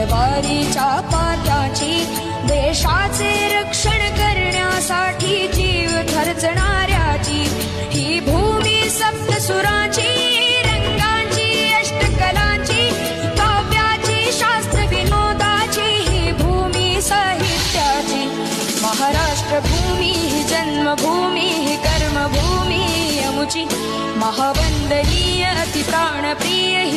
तलवारीच्या पात्याची देशाचे रक्षण करण्यासाठी जीव खर्चणाऱ्याची ही भूमी सप्तसुराची रंगांची अष्टकलांची काव्याची शास्त्र विनोदाची ही भूमी साहित्याची. महाराष्ट्र भूमी ही जन्मभूमी ही कर्मभूमी अमुची. महावंदनीय अति प्राणप्रिय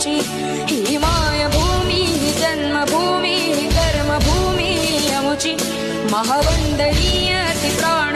मराठी ही मायभूमी जन्मभूमी कर्मभूमी अमुची महावंदनीय प्राण